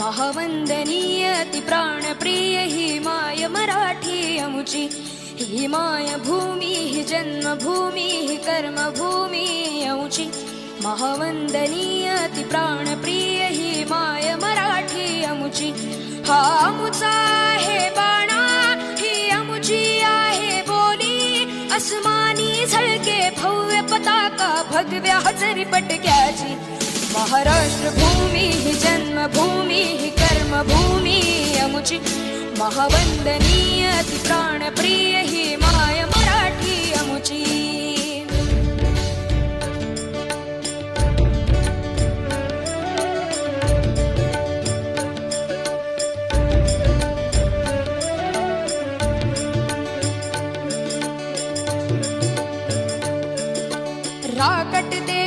महावन्दनीयति प्राणप्रिय हि माय मराठी अमुचि हि माय भूमिः जन्मभूमिः कर्मभूमि अमुचि महावन्दनीयति हि माय भगव्या हजरी पटक्याची. महाराष्ट्र भूमी ही जन्मभूमी ही कर्मभूमी अमुची. महावंदनीय ती प्राणप्रिय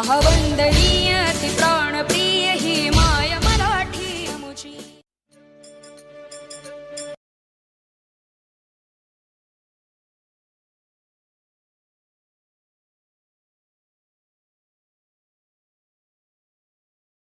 ही